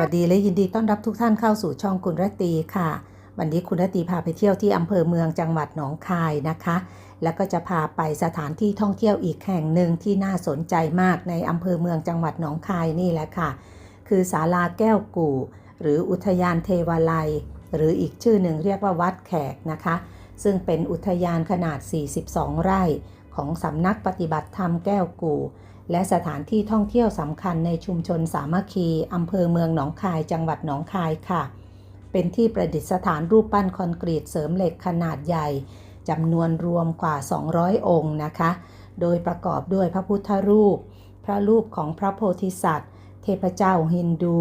วัสดีและยินดีต้อนรับทุกท่านเข้าสู่ช่องคุณรตีค่ะ วันนี้คุณรตีพาไปเที่ยวที่อำเภอเมืองจังหวัดหนองคายนะคะ แล้วก็จะพาไปสถานที่ท่องเที่ยวอีกแห่งหนึ่งที่น่าสนใจมากในอำเภอเมืองจังหวัดหนองคายนี่แหละค่ะ คือศาลาแก้วกู่ หรืออุทยานเทวาลัย หรืออีกชื่อหนึ่งเรียกว่าวัดแขกนะคะ ซึ่งเป็นอุทยานขนาด 42 ไร่ ของสำนักปฏิบัติธรรมแก้วกู่ และสถานที่ท่องเที่ยวสำคัญในชุมชนสามัคคีอำเภอเมืองหนองคายจังหวัดหนองคายค่ะ เป็นที่ประดิษฐานรูปปั้นคอนกรีตเสริมเหล็กขนาดใหญ่จำนวนรวมกว่า 200 องค์นะคะ โดยประกอบด้วยพระพุทธรูป พระรูปของพระโพธิสัตว์ เทพเจ้าฮินดู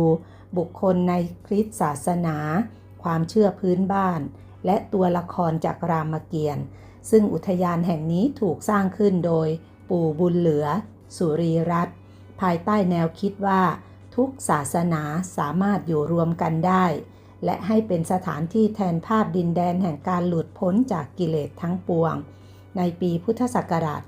บุคคลในคริสตศาสนา ความเชื่อพื้นบ้าน และตัวละครจากรามเกียรติ์ซึ่งอุทยานแห่งนี้ถูกสร้างขึ้นโดยปู่บุญเหลือ สุรีรัตน์ภายใต้แนวคิดว่า ทุกศาสนาสามารถอยู่รวมกันได้ และให้เป็นสถานที่แทนภาพดินแดนแห่งการหลุดพ้นจากกิเลสทั้งปวง ในปีพุทธศักราช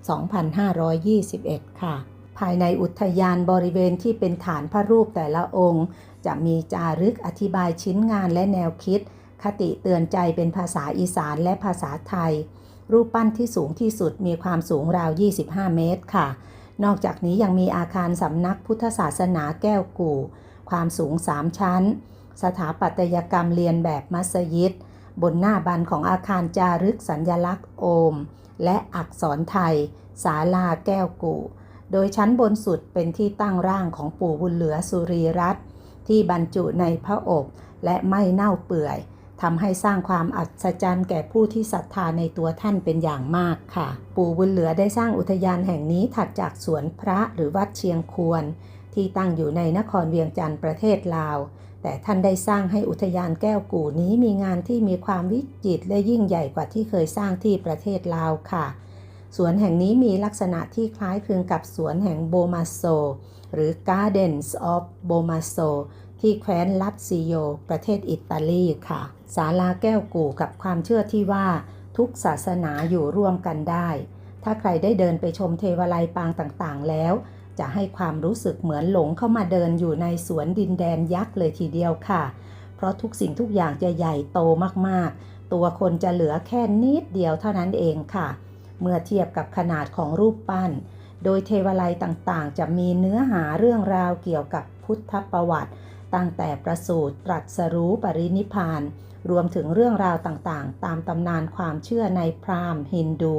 2521 ค่ะ ภายในอุทยานบริเวณที่เป็นฐานพระรูปแต่ละองค์ จะมีจารึกอธิบายชิ้นงานและแนวคิด คติเตือนใจเป็นภาษาอีสานและภาษาไทยรูปปั้นที่สูงที่สุดมีความสูงราว 25 เมตรค่ะ นอกจากนี้ยังมีอาคารสำนักพุทธศาสนาแก้วกู่ ความสูง 3 ชั้น สถาปัตยกรรมเรียนแบบมัสยิด บนหน้าบันของอาคารจารึกสัญญลักษณ์โอม และอักษรไทย ศาลาแก้วกู่ โดยชั้นบนสุดเป็นที่ตั้งร่างของปู่บุญเหลือสุรีรัตน์ที่บรรจุในพระอบและไม่เน่าเปื่อย ทำให้สร้างความอัศจรรย์แก่ผู้ที่ศรัทธาในตัวท่านเป็นอย่างมากค่ะ ปู่บุญเหลือได้สร้างอุทยานแห่งนี้ถัดจากสวนพระหรือวัดเชียงควร ที่ตั้งอยู่ในนครเวียงจันทร์ประเทศลาว แต่ท่านได้สร้างให้อุทยานแก้วกู่นี้มีงานที่มีความวิจิตรและยิ่งใหญ่กว่าที่เคยสร้างที่ประเทศลาวค่ะสวนแห่งนี้มีลักษณะที่คล้ายคลึงกับสวนแห่งโบมาโซ หรือ Gardens of Bomaso ที่แคว้นลัตซิโย ประเทศอิตาลีค่ะ ศาลาแก้วกู่กับความเชื่อที่ว่าทุกศาสนาอยู่ร่วมกันได้ ถ้าใครได้เดินไปชมเทวาลัยปางต่างๆ แล้ว จะให้ความรู้สึกเหมือนหลงเข้ามาเดินอยู่ในสวนดินแดนยักษ์เลยทีเดียวค่ะ เพราะทุกสิ่งทุกอย่างจะใหญ่โตมากๆ ตัวคนจะเหลือแค่นิดเดียวเท่านั้นเองค่ะ เมื่อเทียบกับขนาดของรูปปั้น โดยเทวาลัยต่างๆ จะมีเนื้อหาเรื่องราวเกี่ยวกับพุทธประวัติ ตั้งแต่ประสูติตรัสรู้ปรินิพาน รวมถึงเรื่องราวต่างๆ ตามตำนานความเชื่อในพราหมณ์ ฮินดู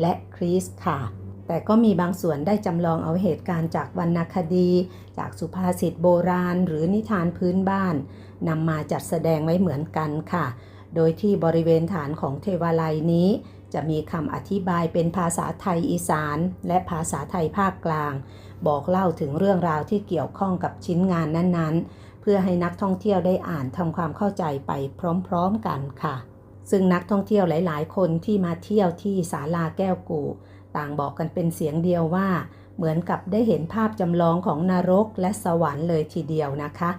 และคริสต์ค่ะ แต่ก็มีบางส่วนได้จำลองเอาเหตุการณ์จากวรรณคดี จากสุภาษิตโบราณ หรือนิทานพื้นบ้านนำมาจัดแสดงไว้เหมือนกันค่ะ โดยที่บริเวณฐานของเทวาลัยนี้ จะมีคำอธิบายเป็นภาษาไทยอีสาน และภาษาไทยภาคกลางบอกเล่าถึงเรื่องราวที่เกี่ยวข้องกับชิ้นงานนั้นๆ เพื่อให้นักท่องเที่ยวได้อ่านทำความเข้าใจไปพร้อมๆกันค่ะ ซึ่งนักท่องเที่ยวหลาย ๆ คนที่มาเที่ยวที่ศาลาแก้วกูต่างบอกกันเป็นเสียงเดียวว่า เหมือนกับได้เห็นภาพจำลองของนรกและสวรรค์เลยทีเดียวนะคะ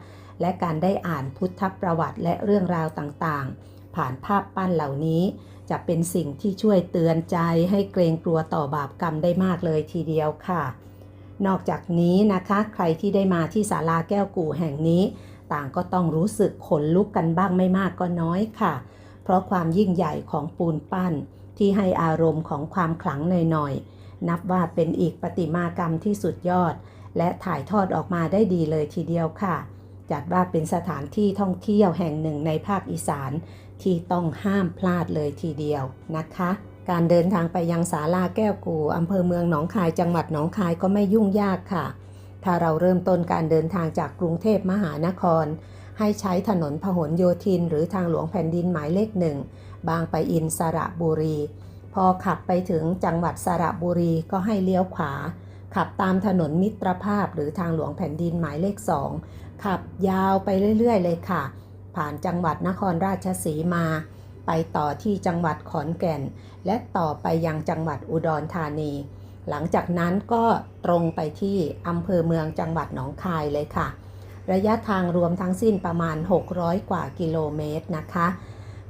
และการได้อ่านพุทธประวัติและเรื่องราวต่างๆ ผ่านภาพปั้นเหล่านี้ จะเป็นสิ่งที่ช่วยเตือนใจให้เกรงกลัวต่อบาปกรรมได้มากเลยทีเดียวค่ะ นอกจากนี้นะคะใครที่ได้มาที่ศาลาแก้วกู่แห่งนี้ ต่างก็ต้องรู้สึกขนลุกกันบ้างไม่มากก็น้อยค่ะ เพราะความยิ่งใหญ่ของปูนปั้น ที่ให้อารมณ์ของความขลังหน่อยๆนับว่าเป็นอีกประติมากรรมที่สุดยอด และถ่ายทอดออกมาได้ดีเลยทีเดียวค่ะ จัดว่าเป็นสถานที่ท่องเที่ยวแห่งหนึ่งในภาคอีสานที่ต้องห้ามพลาดเลยทีเดียวนะคะ การเดินทางไปยังศาลาแก้วกูอำเภอเมืองหนองคายจังหวัดหนองคายก็ไม่ยุ่งยากค่ะ ถ้าเราเริ่มต้นการเดินทางจากกรุงเทพมหานคร ให้ใช้ถนนพหลโยธิน หรือทางหลวงแผ่นดินหมายเลขหนึ่งบางปะอินสระบุรี พอขับไปถึงจังหวัดสระบุรีก็ให้เลี้ยวขวา ขับตามถนนมิตรภาพหรือทางหลวงแผ่นดินหมายเลขสองขับยาวไปเรื่อยๆ เลยค่ะ ผ่านจังหวัดนครราชสีมา ไปต่อที่จังหวัดขอนแก่น และต่อไปยังจังหวัดอุดรธานี หลังจากนั้นก็ตรงไปที่อำเภอเมืองจังหวัดหนองคายเลยค่ะ ระยะทางรวมทั้งสิ้นประมาณ 600 กว่ากิโลเมตรนะคะ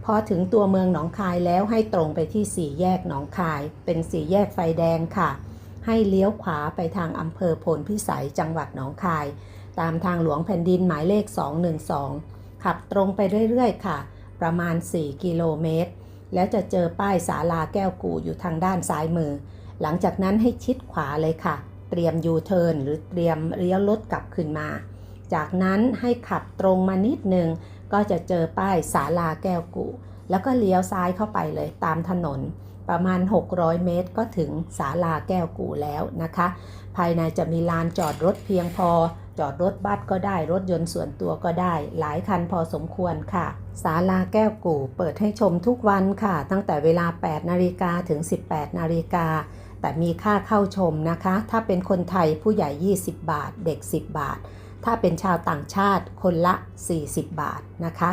พอถึงตัวเมืองหนองคายแล้วให้ตรงไปที่สี่แยกหนองคาย เป็นสี่แยกไฟแดงค่ะ ให้เลี้ยวขวาไปทางอำเภอโพนพิสัยจังหวัดหนองคาย ตามทางหลวงแผ่นดินหมายเลข 212 ขับตรงไปเรื่อยๆ ค่ะ ประมาณ 4 กิโลเมตร แล้วจะเจอป้ายศาลาแก้วกูอยู่ทางด้านซ้ายมือ หลังจากนั้นให้ชิดขวาเลยค่ะ เตรียมยูเทิร์นหรือเตรียมเลี้ยวรถกลับขึ้นมา จากนั้นให้ขับตรงมานิดนึง ก็จะเจอป้ายศาลาแก้วกู แล้วก็เลี้ยวซ้ายเข้าไปเลยตามถนนประมาณ 600 เมตรก็ถึงศาลาแก้วกูแล้วนะคะ ภายในจะมีลานจอดรถเพียงพอ จอดรถบัสก็ได้รถยนต์ส่วนตัวก็ได้ หลายคันพอสมควรค่ะศาลาแก้วกู่เปิดให้ชมทุกวันค่ะ ตั้งแต่เวลา 8 นาฬิกาถึง 18 นาฬิกา แต่มีค่าเข้าชมนะคะ ถ้าเป็นคนไทยผู้ใหญ่ 20 บาท เด็ก 10 บาท ถ้าเป็นชาวต่างชาติคนละ 40 บาทนะคะ